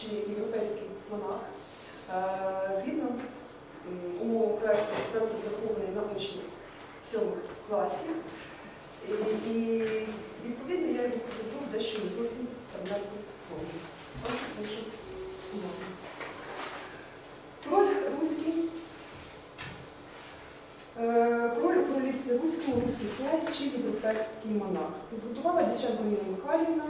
чи європейський монах. Е, Згідно умов проєкту, проєкт розрахований на учнів сьомих класів. І, відповідно я його підготував дещо не зовсім прошу уваги. Король руський. Е, Король королівстві руському, руський князь чи європейський монах. Підготувала Дяченко Ніна Михайлівна.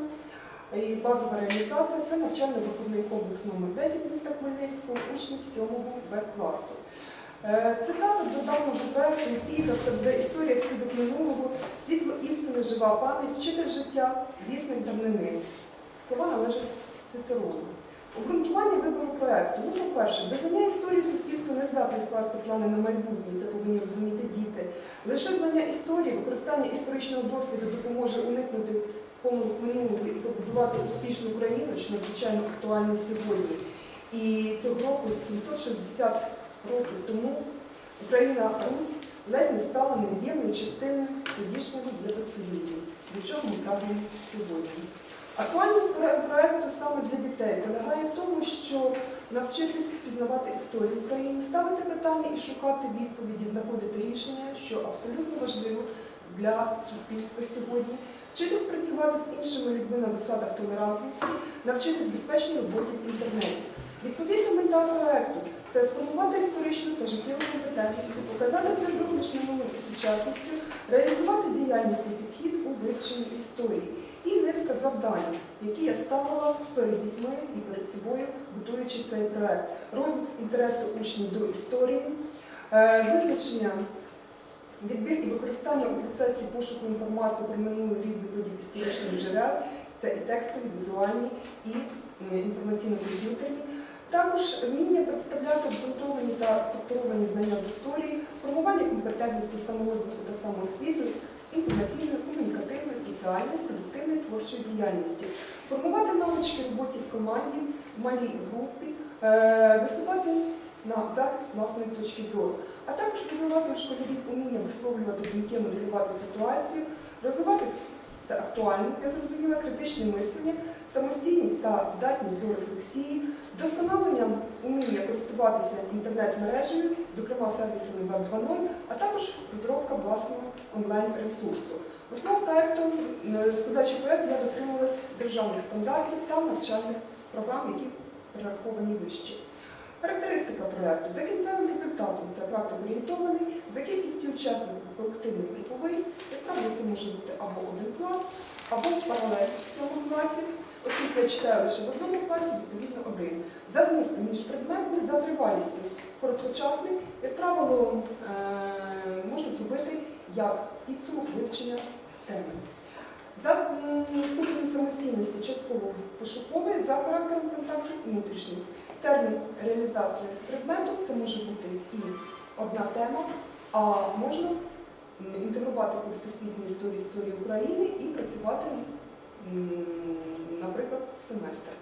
І базова реалізація це навчально-виховний комплекс номер 10 міста Хмельницького, учнів 7 Б класу. Е, Цитата додана до проекту епіграф, це історія свідок минулого, світло істини, жива пам'ять, вчитель життя, вісник давнини. Слова належать Цицерону. Обґрунтування вибору проекту. Ну, по-перше, визнання історії суспільства не здатне скласти плани на майбутнє, це повинні розуміти діти. Лише знання історії, використання історичного досвіду допоможе уникнути помилок минулого і побудувати успішну країну, що надзвичайно актуально сьогодні. І цього року, 760 років тому, Україна Русь ледь не стала невід'ємною частиною тодішнього Євросоюзу, до чого ми прагнемо сьогодні. Актуальність про- проекту саме для дітей полягає в тому, що навчитись пізнавати історію України, ставити питання і шукати відповіді, знаходити рішення, що абсолютно важливо для суспільства сьогодні, вчитись працювати з іншими людьми на засадах толерантності, навчитись безпечній роботі в інтернеті. Відповідно, мета проекту це сформувати історичну та життєву компетентність, показати зв'язок між минулим і сучасністю, реалізувати діяльнісний підхід у вивченні історії і низка завдань, які я ставила перед дітьми і перед собою, готуючи цей проект. Розвиток інтересу учнів до історії, е, визначення, відбір і використання у процесі пошуку інформації про минулий різних видів історичних джерел, це і текстові, візуальні, і е, інформаційно-комп'ютерні. Також вміння представляти обґрунтовані та структуровані знання з історії, формування компетентності саморозвитку та самоосвіту, інформаційної, комунікативної, соціальної, продуктивної творчої діяльності, формувати навички роботі в команді, в малій групі, е, виступати на захист власної точки зору, а також розвивати у школярів уміння висловлювати думки, моделювати ситуацію, розвивати це актуально, я зрозуміла, критичне мислення, самостійність та здатність до рефлексії, вдосконалення уміння користуватися інтернет-мережею, зокрема сервісами Web 2.0, а також розробка власного онлайн-ресурсу. Основою проекту, е, складаючи проект, я дотримувалась державних стандартів та навчальних програм, які перераховані вище. Характеристика проекту за кінцевим результатом це практик орієнтований, за кількістю учасників колективний груповий, як правило, це може бути або один клас, або паралель в сьомому класі, оскільки я читаю лише в одному класі, відповідно один. За змістом міжпредметний, за тривалістю короткочасний, як правило, е, можна зробити як підсумок вивчення теми. За ступенем самостійності частково пошуковий, за характером контакту внутрішній. Термін реалізації предмету це може бути і одна тема, а можна інтегрувати по всесвітній історії історії України і працювати, наприклад, семестр.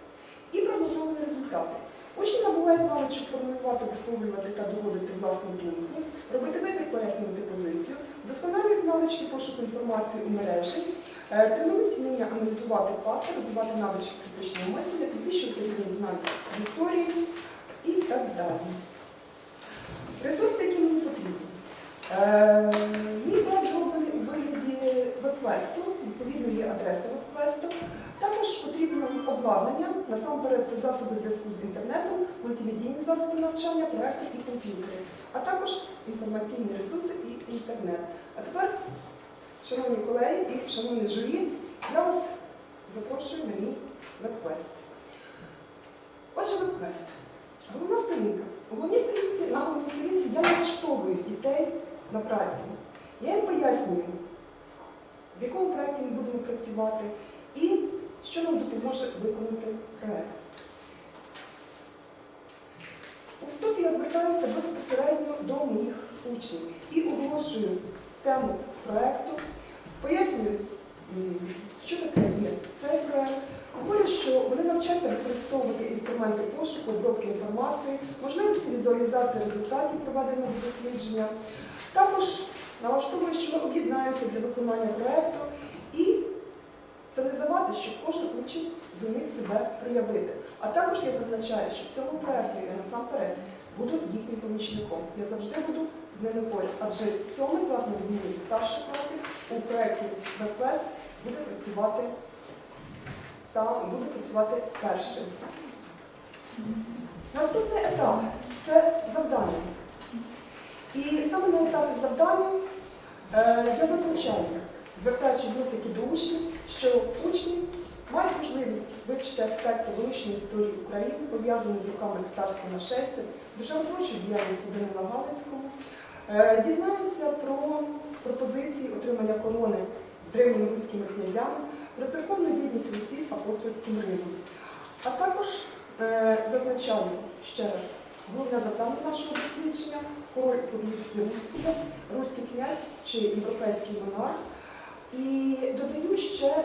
І прогнозовані результати. Учні набувають навичок формулювати, висловлювати та доводити власну думку, робити вибір, пояснювати позицію, вдосконалюють навички пошуку інформації у мережі, е, тренують вміння аналізувати факти, розвивати навички критичного мислення, підвищувати рівень знань історії і так далі. Ресурси, які мені потрібні. Е, Мій проект зроблений у вигляді веб-квесту, відповідно є адреса веб-квесту. Також потрібно обладнання, насамперед це засоби зв'язку з інтернетом, мультимедійні засоби навчання, проекти і комп'ютери, а також інформаційні ресурси і інтернет. А тепер, шановні колеги і шановні журі, я вас запрошую на мій веб-квест. Отже, веб-квест. Головна сторінка. У головній сторінці, на головній сторінці я налаштовую дітей на працю. Я їм пояснюю, в якому проєкті ми будемо працювати і що нам допоможе виконати проєкт. У вступі я звертаюся безпосередньо до моїх учнів і оголошую тему проєкту, пояснюю, що таке є цей проєкт. Говорю, що вони навчаться використовувати інструменти пошуку, обробки інформації, можливості візуалізації результатів проведеного дослідження. Також налаштовую, що ми об'єднаємося для виконання проєкту і це не завадить, щоб кожен учень зумів себе проявити. А також я зазначаю, що в цьому проєкті я насамперед буду їхнім помічником. Я завжди буду з ними поряд. Адже сьомий клас, на відміну від старших класів, у проєкті Беквест буде працювати сам буде працювати першим. Наступний етап це завдання. І саме на етапі завдання е, я зазначаю, звертаючись знов таки до учнів, що учні мають можливість вивчити аспекти вилучної історії України, пов'язані з руками татарського нашестя, державотворчу діяльність Данила Галицького. Е, Дізнаємося про пропозиції отримання корони древніми руськими князями, про церковну єдність Русі з апостольським Римом. А також зазначаю ще раз головне завдання нашого дослідження король у королівстві Руського, руський князь чи європейський монарх. І додаю ще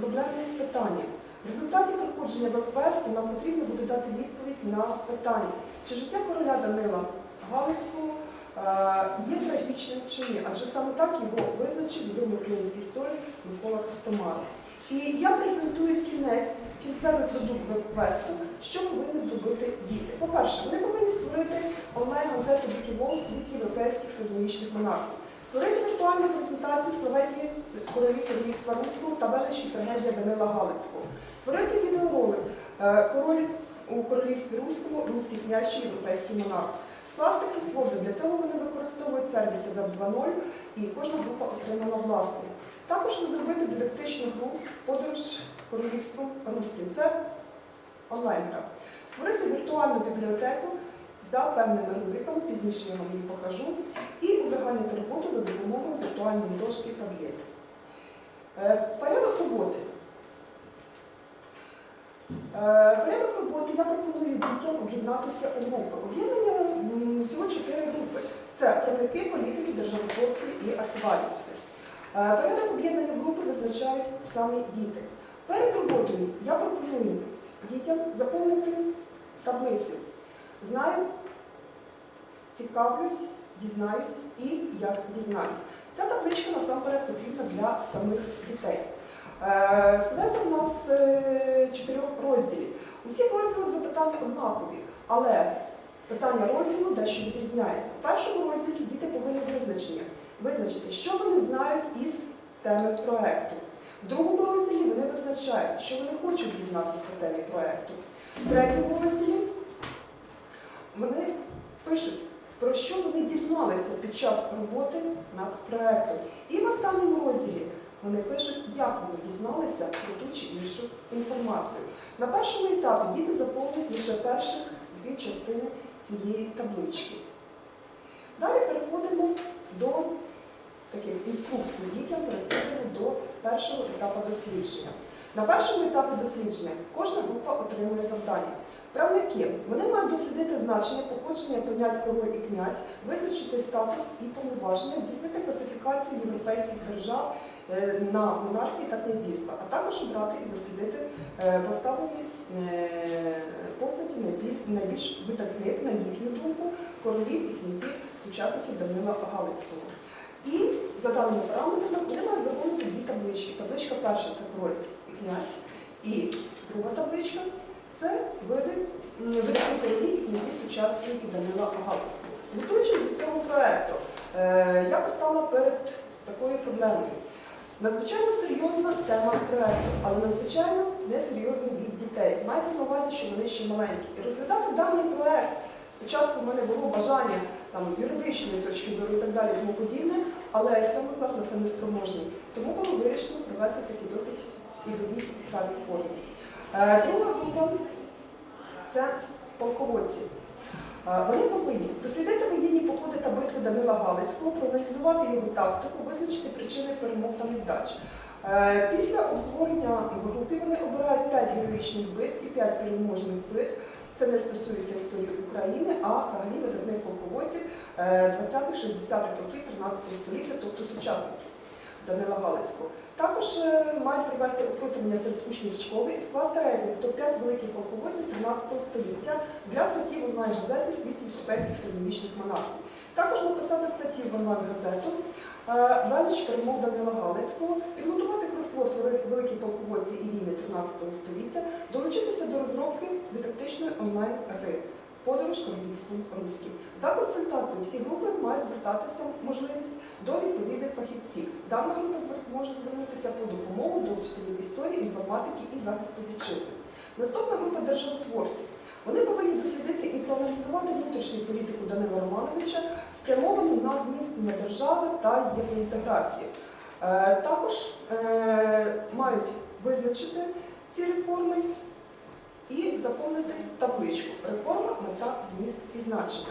проблемне питання. В результаті проходження Белфесту нам потрібно буде дати відповідь на питання, чи життя короля Данила Галицького е, є трагічним чи ні, адже саме так його визначив відомий український історик Микола Костомар. І я презентую кінець, кінцевий продукт веб-квесту, що повинні зробити діти. По-перше, вони повинні створити онлайн-газету Віківол світ європейських середньовічних монархів, створити віртуальну презентацію славетні королі королівства Руського та величі трагедія Данила Галицького, створити відеоролик е, Король у королівстві Руському, Руський князь чи європейський монарх. Скласти кросворди. Для цього вони використовують сервіси Web 2.0 і кожна група отримала власний. Також розробити дидактичну гру подорож королівством Руським. Це онлайн-гра. Створити віртуальну бібліотеку за певними рубриками, пізніше я вам їх покажу, і узагальнити роботу за допомогою віртуальної дошки таблет. Е, Порядок роботи. Е, Порядок роботи я пропоную дітям об'єднатися у групи. Об'єднання всього чотири групи. Це правники, політики, державотворці і архіваріуси. Е, Порядок об'єднання в групи визначають самі діти. Перед роботою я пропоную дітям заповнити таблицю. Знаю, цікавлюсь, дізнаюсь і як дізнаюсь. Ця табличка насамперед потрібна для самих дітей. Е, Складається в нас е, чотирьох розділів. У всіх розділах запитання однакові, але питання розділу дещо відрізняється. В першому розділі діти повинні визначення, визначити, що вони знають із теми проекту. В другому розділі вони визначають, що вони хочуть дізнатися темі проекту. В третьому розділі вони пишуть, про що вони дізналися під час роботи над проектом. І в останньому розділі вони пишуть, як вони дізналися про ту чи іншу інформацію. На першому етапі діти заповнюють лише перших дві частини цієї таблички. Далі переходимо до таких інструкцій дітям, переходимо до першого етапу дослідження. На першому етапі дослідження кожна група отримує завдання. Правники вони мають дослідити значення походження понять король і князь, визначити статус і повноваження, здійснити класифікацію європейських держав е, на монархії та князівства, а також обрати і дослідити е, поставлені е, постаті найбіль- найбільш видатних, на їхню думку, королів і князів сучасників Данила Галицького. І за даними параметрами вони мають заповнити дві таблички. Табличка перша це король і князь, і друга табличка це види королі і князі сучасників Данила Галицького. Готуючись до цього проекту, е, я постала перед такою проблемою. Надзвичайно серйозна тема проекту, але надзвичайно несерйозний від дітей. Мається на увазі, що вони ще маленькі. І розглядати даний проект спочатку в мене було бажання там, юридичної точки зору і так далі, тому подібне, але сьомий клас на це не спроможний. Тому було вирішено провести такі досить ігрові цікаві форми. Е, Друга група це полководці. Е, Вони повинні дослідити воєнні походи та битви Данила Галицького, проаналізувати його тактику, визначити причини перемог та невдач. Е, Після обговорення в групі вони обирають 5 героїчних битв і 5 переможних битв. Це не стосується історії України, а взагалі видатних полководців е, 20-60-х років 13 століття, тобто сучасників Данила Галицького. Також е, мають провести опитування серед учнів школи і скласти рейтинг топ-5 великих полководців 13 століття для статті в онлайн-газеті «Світ європейських середньовічних монархів. Також написати статті в онлайн-газету е, «Велич перемог Данила Галицького, підготувати кросворд «Вели- Великі полководці і війни 13 століття, долучитися до розробки дидактичної онлайн-гри Подорож королівством Руським. За консультацією всі групи мають звертатися можливість до відповідних фахівців. Дана група може звернутися по допомогу до вчителів історії, інформатики і захисту вітчизни. Наступна група державотворців. Вони повинні дослідити і проаналізувати внутрішню політику Данила Романовича, спрямовану на зміцнення держави та євроінтеграцію. Е, Також е, мають визначити ці реформи і заповнити табличку Реформа, мета, зміст і значення.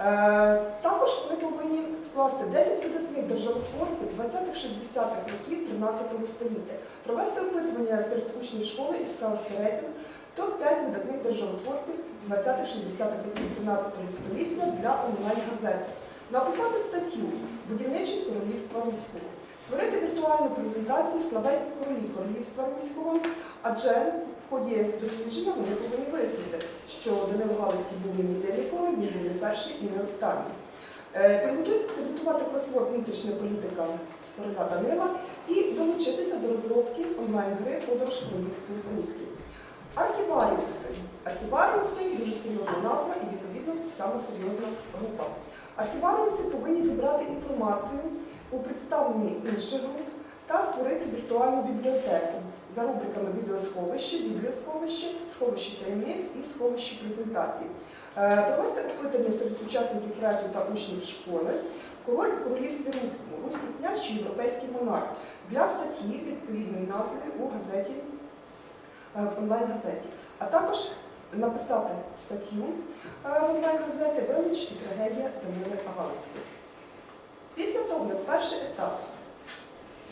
Е, Також вони повинні скласти 10 видатних державотворців 20-60-х років 13 століття, провести опитування серед учнів школи і скласти рейтинг топ-5 видатних державотворців 20-60-х років 13 століття для онлайн-газети, написати статтю Будівничі королівства Руського, створити віртуальну презентацію славетні королі королівства Руського, адже в ході дослідження вони повинні вияснити, що Данило Галицький був не єдиний король, він не перший і не останній. Е, підготувати кросворд внутрішня політика короля Данила і долучитися до розробки онлайн-гри Подорож королівської Руських. Архіваріуси. Архіваріуси дуже серйозна назва і відповідно саме серйозна група. Архіваріуси повинні зібрати інформацію у представленні інших груп та створити віртуальну бібліотеку за рубриками відеосховище, бібліосховище, сховище таємниць і сховище презентацій. Е, Провести опитання серед учасників проекту та учнів школи король в королівстві Руському, Руський князь чи європейський монарх для статті відповідної назви у газеті в онлайн-газеті, а також написати статтю е, в онлайн-газеті Велич і трагедія Данили Галицької. Після того, як перший етап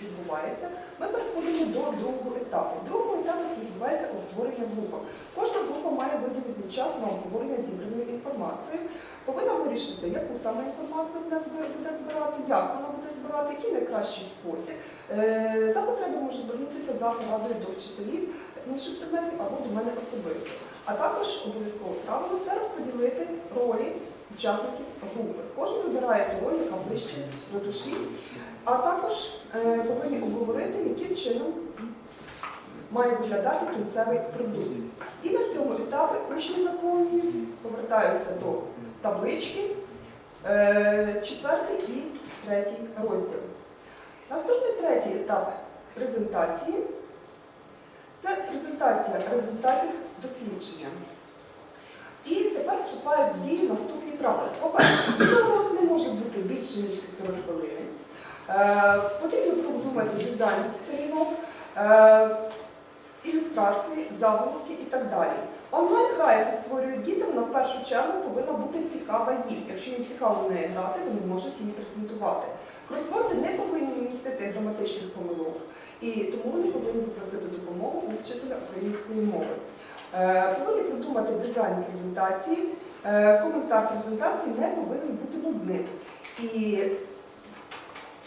відбувається, ми переходимо до другого етапу. В другому етапі відбувається обговорення групи. Кожна група має виділити час на обговорення зібраної інформації, повинна вирішити, яку саме інформацію збир- буде збирати, як вона буде збирати, який найкращий спосіб. Е, За потреби може звернутися за порадою до вчителів інших предметів або до мене особисто. А також обов'язково правило це розподілити ролі учасників групи. Кожен вибирає ту роль, яка ближче до душі, а також е, повинні обговорити, яким чином має виглядати кінцевий продукт. І на цьому етапі учні заповнюють, повертаюся до таблички, е, четвертий і третій розділ. Наступний третій етап презентації це презентація результатів дослідження. І тепер вступають в дію наступні правила. По-перше, не може бути більше, ніж півтори хвилини. Е, потрібно продумати дизайн сторінок, е, ілюстрації, заголовки і так далі. Онлайн-гра, яку створюють діти, вона в першу чергу повинна бути цікава їм. Якщо їм цікаво в неї грати, вони можуть її презентувати. Кросворди не повинні містити граматичних помилок, і тому вони повинні попросити допомогу у вчителя української мови. Е, Повинні продумати дизайн презентації. Коментар презентації не повинен бути нудним. І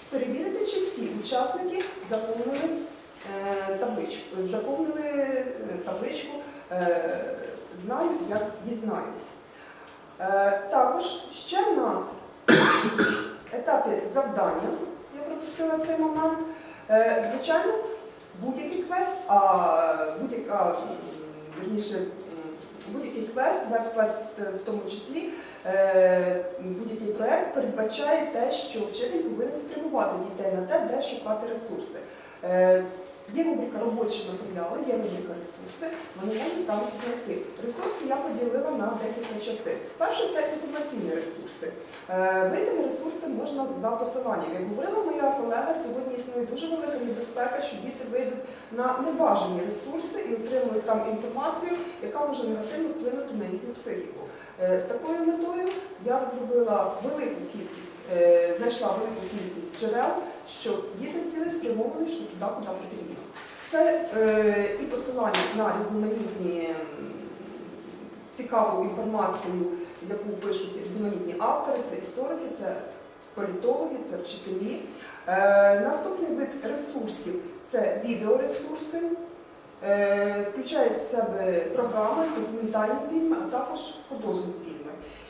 перевірити, чи всі учасники заповнили е, табличку, заповнили е, табличку е, знаю, як дізнаюсь. Також ще на етапі завдання, я пропустила цей момент, звичайно, будь-який квест, а будь-яка, м, будь-який квест, веб-квест в- тому числі, е, будь-який проєкт передбачає те, що вчитель повинен спрямувати дітей на те, де шукати ресурси. Є рубрика робочі матеріали, є рубрика ресурси, вони можуть там знайти. Ресурси я поділила на декілька частин. Перше це інформаційні ресурси. Е, Вийти на ресурси можна за посиланням. Як говорила моя колега, сьогодні існує дуже велика небезпека, що діти вийдуть на небажані ресурси і отримують там інформацію, яка може негативно вплинути на їхню психіку. Е, З такою метою я розробила велику кількість, е, знайшла велику кількість джерел, що діти цілеспрямовані йшли туди, куди потрібно. Це е, і посилання на різноманітні цікаву інформацію, яку пишуть різноманітні автори, це історики, це політологи, це вчителі. Е, наступний вид ресурсів це відеоресурси. е, включають в себе програми, документальні фільми, а також художні фільми.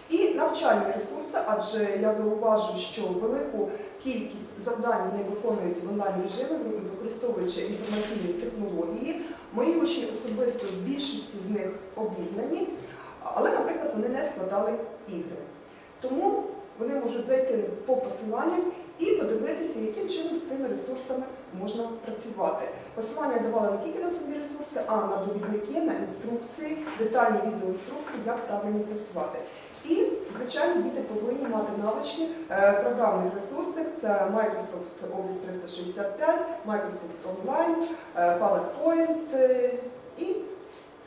І навчальні ресурси, адже я зауважу, що велику кількість завдань вони виконують в онлайн режимі, використовуючи інформаційні технології. Мої учні особисто з більшістю з них обізнані, але, наприклад, вони не складали ігри. Тому вони можуть зайти по посиланням і подивитися, яким чином з цими ресурсами можна працювати. Посилання я давала не тільки на самі ресурси, а на довідники, на інструкції, детальні відеоінструкції, як правильно працювати. І, звичайно, діти повинні мати навички е, програмних ресурсів. Це Microsoft Office 365, Microsoft Online, е, PowerPoint е, і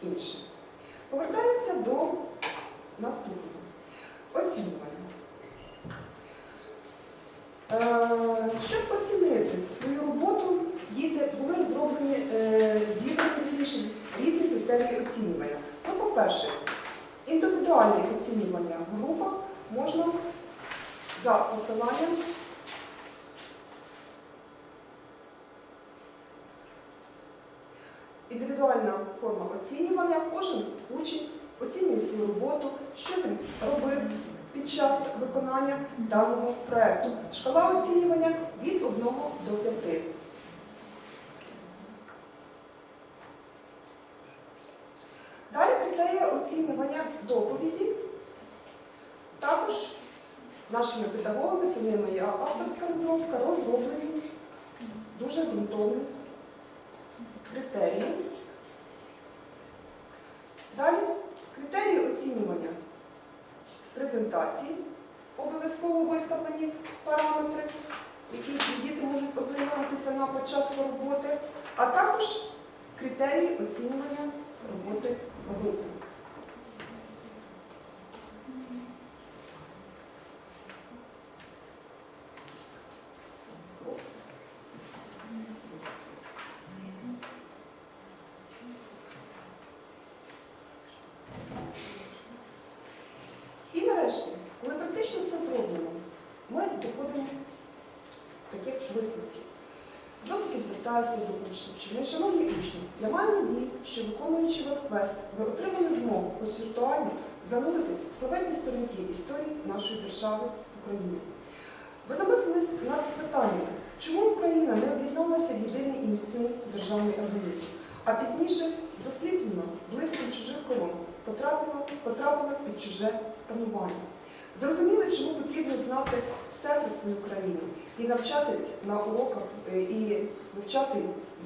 інші. Повертаємося до наступного оцінювання. Е, Щоб оцінити свою роботу, діти були розроблені е, зібрані різні критерії оцінювання. Ну, по-перше, індивідуальне оцінювання в групах можна за посиланням індивідуальна форма оцінювання. Кожен учень оцінює свою роботу, що він робив під час виконання даного проєкту. Шкала оцінювання від 1 до 5. Далі критерії оцінювання доповіді. Також нашими педагогами, це не моя авторська розробка, розроблені дуже ґрунтовні критерії. Далі критерії оцінювання презентації, обов'язково виставлені параметри, які діти можуть познайомитися на початку роботи, а також критерії оцінювання роботи групи. Опс. І нарешті, коли практично все зроблено, ми доходимо таких висновків. Знову таки звертаюся до учнів, ми, шановні учні, я маю надію, що виконуючи веб-квест, ви отримали змогу хоч віртуально зануритись в славетні сторінки історії нашої держави України. Ви замислились над питанням, чому Україна не об'єдналася в єдиний і міцний державний організм, а пізніше засліплена близько чужих колон, потрапила, потрапила під чуже панування. Зрозуміли, чому потрібно знати свою країну і навчатись на уроках е, і вивчати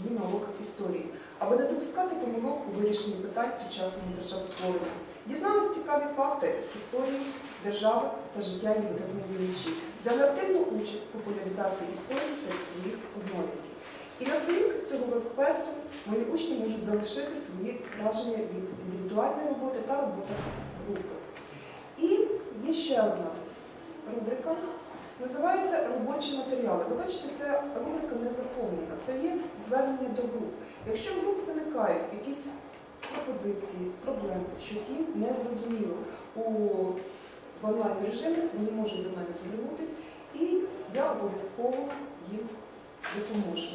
її на уроках історії, аби не допускати помилок у вирішенні питань сучасного державотворення. Дізнались цікаві факти з історії держави та життя її діячів. Взяли активну участь в популяризації історії серед своїх однолітків. І на сторінках цього веб-квесту мої учні можуть залишити свої враження від індивідуальної роботи та роботи групи. Є ще одна рубрика, називається робочі матеріали. Ви бачите, ця рубрика не заповнена, це є звернення до груп. Якщо в груп виникають якісь пропозиції, проблеми, щось їм не зрозуміло у в онлайн режимі, вони можуть до мене звернутися, і я обов'язково їм допоможу.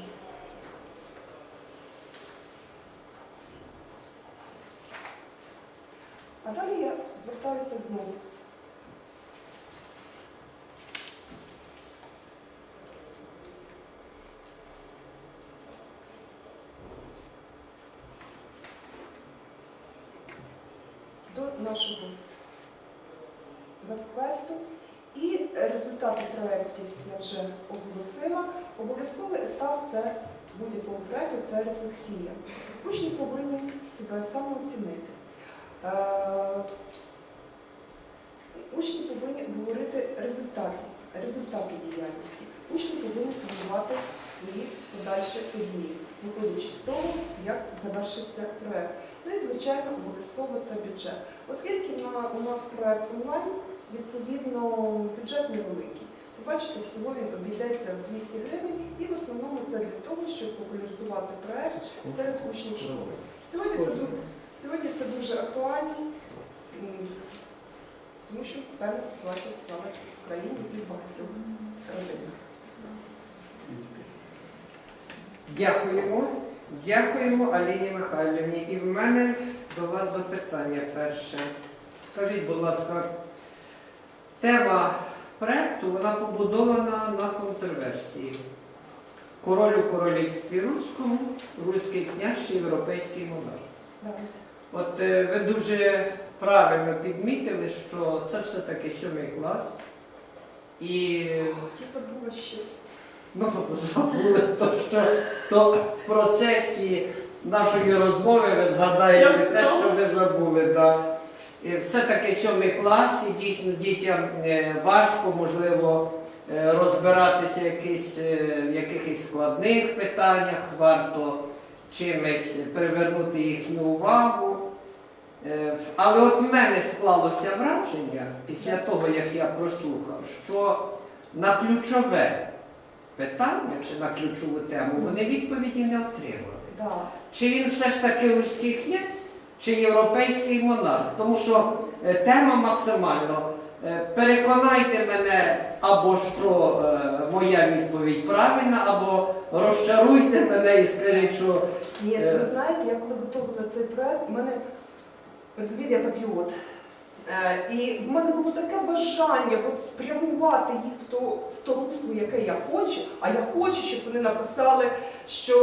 А далі я звертаюся знову. До нашого веб-квесту. І результати проєктів я вже оголосила. Обов'язковий етап це будь-якого проєкту це рефлексія. Учні повинні себе самооцінити. Е, Учні повинні обговорити результати, результати діяльності. Учні повинні планувати свої подальші події, виходячи з того, як завершився проєкт. Ну і, звичайно, обов'язково це бюджет. Оскільки на, у нас проєкт онлайн, відповідно, бюджет невеликий. Ви бачите, всього він обійдеться в 200 гривень, і в основному це для того, щоб популяризувати проєкт серед учнів школи. Сьогодні це, сьогодні це дуже актуально, тому що певна ситуація склалася в країні і в багатьох родинах. Дякуємо. Дякуємо Аліні Михайлівні. І в мене до вас запитання перше. Скажіть, будь ласка, тема проекту вона побудована на контроверсії. Король у королівстві руському, руський князь чи європейський монарх. От е, ви дуже правильно підмітили, що це все-таки сьомий клас. І Я забула ще. Ну, забули, то що то в процесі нашої розмови ви згадаєте те, що ви забули. Да. Все-таки сьомий клас, і дійсно дітям е, важко, можливо, е, розбиратися якісь, е, в якихось складних питаннях, варто чимось привернути їхню увагу. Е, Але от в мене склалося враження після того, як я прослухав, що на ключове питання чи на ключову тему вони відповіді не отримали. Да. Чи він все ж таки руський князь, чи європейський монарх? Тому що е, тема максимально е, переконайте мене, або що е, моя відповідь правильна, або розчаруйте мене і скажіть, що Ні, ви знаєте, я коли готувала цей проект, в мене розумієте, я патріот. Е, І в мене було таке бажання от спрямувати їх в то, в то русло, яке я хочу, а я хочу, щоб вони написали, що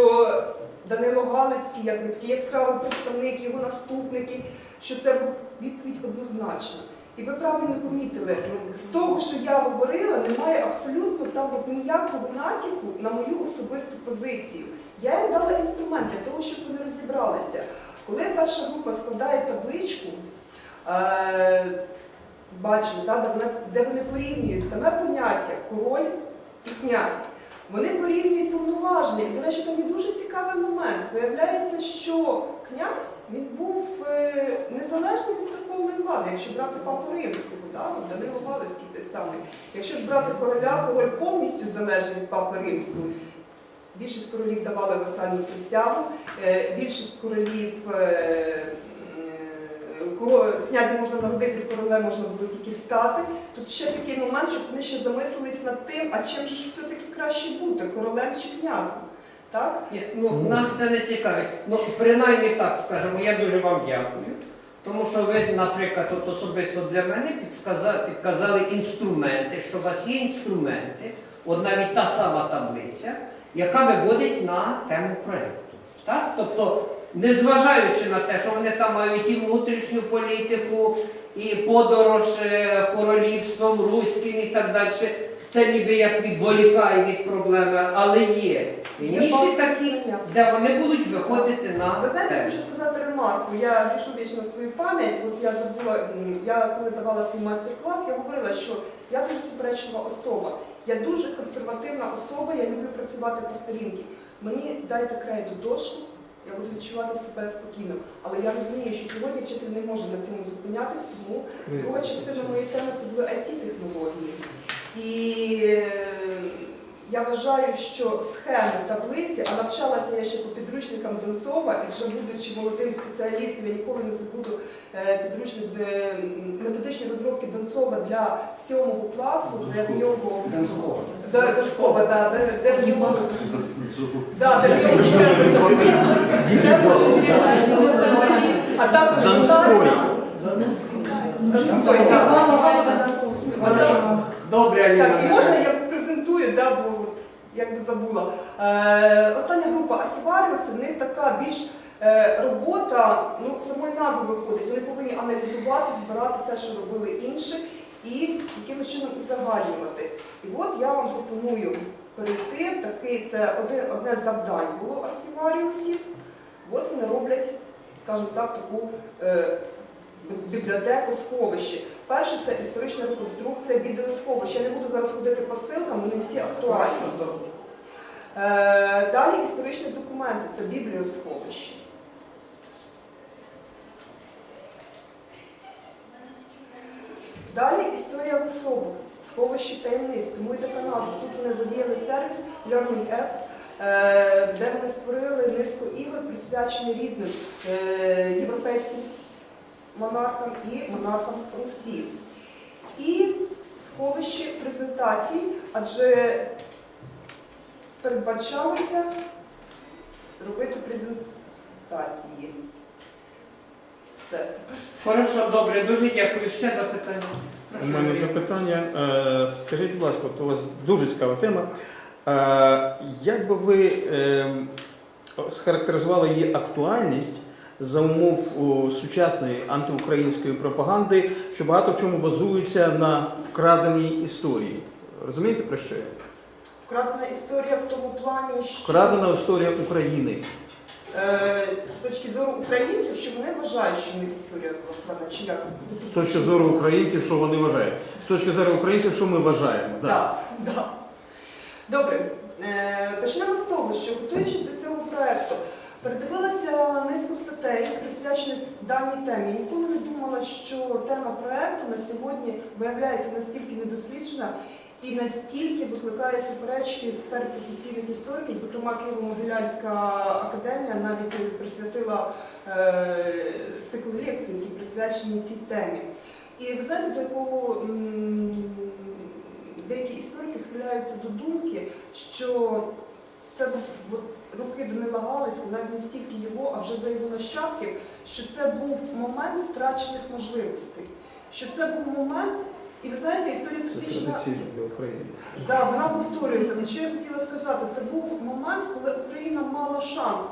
Данило Галицький, як не такий яскравий представник, його наступники, що це був відповідь однозначна. І ви правильно помітили, з того, що я говорила, немає абсолютно там от ніякого натяку на мою особисту позицію. Я їм дала інструмент для того, щоб вони розібралися. Коли перша група складає табличку, бачили, да, де, вони, порівнюють саме поняття король і князь. Вони порівнюють повноваження. І, до речі, там є дуже цікавий момент. Виявляється, що князь він був е, незалежний від церковної влади, якщо брати папу римського, да, Данило Галицький той самий. Якщо брати короля, король повністю залежить від папи римського. Більшість королів давали васальну присягу, е, більшість королів князем можна народитись, королем можна було тільки стати. Тут ще такий момент, щоб вони ще замислились над тим, а чим же ж все-таки краще бути, королем чи князем. Так? Ну, нас це не цікавить. Ну, принаймні так скажемо, я дуже вам дякую. Тому що ви, наприклад, от особисто для мене підсказали, підказали інструменти, що у вас є інструменти, от навіть та сама таблиця, яка виводить на тему проєкту. Так? Тобто, незважаючи на те, що вони там мають і внутрішню політику, і подорож е, королівством, руським і так далі, це ніби як відволікає від проблеми, але є. І Є ніші такі, знання. де вони будуть виходити на Ви знаєте, я тему. хочу сказати ремарку. Я грішу вічно свою пам'ять. От я забула, м, я коли давала свій майстер-клас, я говорила, що я дуже суперечлива особа. Я дуже консервативна особа, я люблю працювати по сторінки. Мені дайте крейду дошку, я буду відчувати себе спокійно. Але я розумію, що сьогодні вчитель не може на цьому зупинятись, тому друга частина моєї теми це були IT-технології. І е, я вважаю, що схеми таблиці, а навчалася я ще по підручникам Донцова, і вже будучи молодим спеціалістом, я ніколи не забуду е, підручник методичні розробки Донцова для сьомого класу, де в нього. Да, де, де в нього да, де в нього а також. Хорошо. Добре. Так, і можна я презентую, да, бо от, якби забула. Е, остання група архіваріуси, в них така більш е, робота, ну, самої назви виходить. Вони повинні аналізувати, збирати те, що робили інші, і якимось чином узагальнювати. І от я вам пропоную перейти, такий, це одне, одне з завдань було архіваріусів. От вони роблять, скажімо так, таку е, бібліотеку сховище. Перше це історична реконструкція відеосховища. Я не буду зараз ходити по ссылкам, вони всі актуальні. Е, Далі історичні документи це бібліосховище. Далі історія в особах, сховище таємниць, тому і така назва. Тут вони задіяли сервіс Learning Apps, е, де вони створили низку ігор, присвячені різним е, європейським монархам і монархам Росії. І сховище презентацій, адже передбачалося робити презентації. Все, тепер все. Хорошо, добре, дуже дякую. Ще запитання. У Прошу, мене Юрій. запитання. Е, Скажіть, будь ласка, от у вас дуже цікава тема. Е, Як би ви е, схарактеризували її актуальність за умов сучасної антиукраїнської пропаганди, що багато в чому базується на вкраденій історії? Розумієте про що я? Вкрадена історія в тому плані, що Вкрадена історія України. е, з точки зору українців, що вони вважають, що них історія вкрадена, чи як? З точки зору українців, що вони вважають? З точки зору українців, що ми вважаємо? Да. Так, да. Добре, Е, почнемо з того, що готуючись до цього проекту, передивилася низку статей, присвячених даній темі. Я ніколи не думала, що тема проекту на сьогодні виявляється настільки недосліджена і настільки викликає суперечки в сфері професійних істориків. Зокрема, Києво-Могилянська академія навіть присвятила е, цикл лекцій, які присвячені цій темі. І ви знаєте, до якого деякі історики схиляються до думки, що це був роки Данила Галицького, навіть не стільки його, а вже за його нащадків, що це був момент втрачених можливостей. Що це був момент, і ви знаєте, історія Це традиційно для України. Да, вона повторюється. Але що я хотіла сказати? Це був момент, коли Україна мала шанс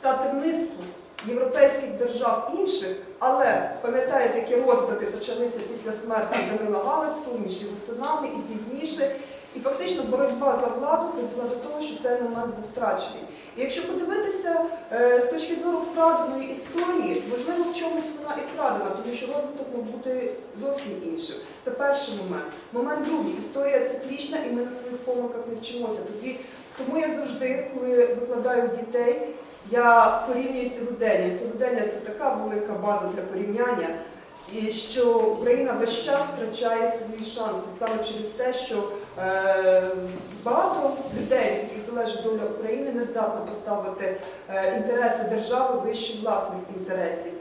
стати в низку європейських держав інших, але пам'ятаєте, які розбрати почалися після смерті Данила Галицького між його синами і пізніше. І фактично боротьба за владу призвела до того, що цей момент був втрачений. Якщо подивитися е, з точки зору вкраденої історії, можливо, в чомусь вона і вкрадена, тому що розвиток мав бути зовсім іншим. Це перший момент. Момент другий. Історія циклічна, і ми на своїх помилках не вчимося. Тоді, тому я завжди, коли викладаю дітей, я порівнюю сьогодення. Сьогодення це така велика база для порівняння. І що Україна весь час втрачає свої шанси саме через те, що багато людей, яких залежить доля України, не здатна поставити е, інтереси держави вище власних інтересів.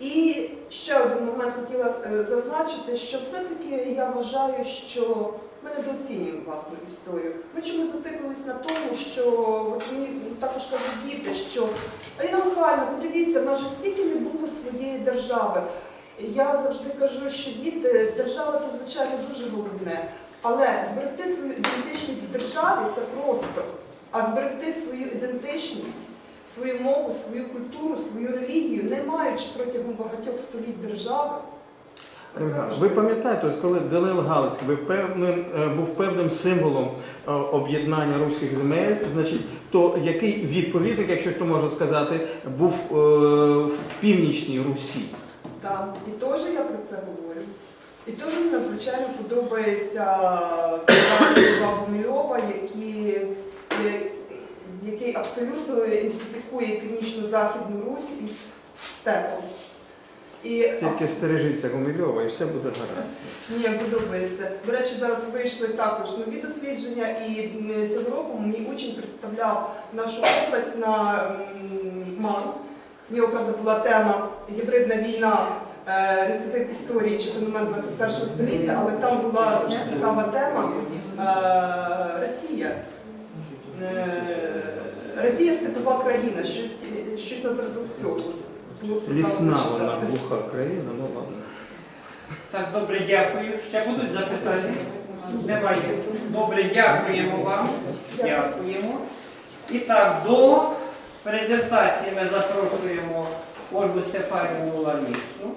І ще один момент хотіла е, зазначити, що все-таки я вважаю, що ми недооцінюємо власну історію. Ми чомусь зациклились на тому, що от мені також кажуть діти, що Аліна Михайлівна, подивіться, в нас же стільки не було своєї держави. Я завжди кажу, що діти, держава це звичайно дуже головне, але зберегти свою ідентичність в державі це просто. А зберегти свою ідентичність, свою мову, свою культуру, свою релігію, не маючи протягом багатьох століть держави. Ви пам'ятаєте, ось коли Данило Галицький був певним, е, був певним символом е, об'єднання руських земель, значить, то який відповідник, якщо хто може сказати, був е, в північній Русі? Так, і теж я про це говорю. І теж мені надзвичайно подобається Гумільова, який, який абсолютно ідентифікує північно-західну Русь із степом. І Тільки стережіться Гумильова і все буде гаразд. Мені подобається. До речі, зараз вийшли також нові дослідження, і цього року мій учень представляв нашу область на МАН. В нього, правда, була тема гібридна війна, рецидив історії чи феномен 21 століття, але там була дуже цікава тема е, Росія. Е, Росія степова країна, щось, щось на зразок цього. Лісна вона глуха країна, ну ладно. Так, добре, дякую. Ще будуть запитання? Немає. Добре, дякуємо вам. Дякуємо. І так, до презентації ми запрошуємо Ольгу Стефанівну Ланіцу.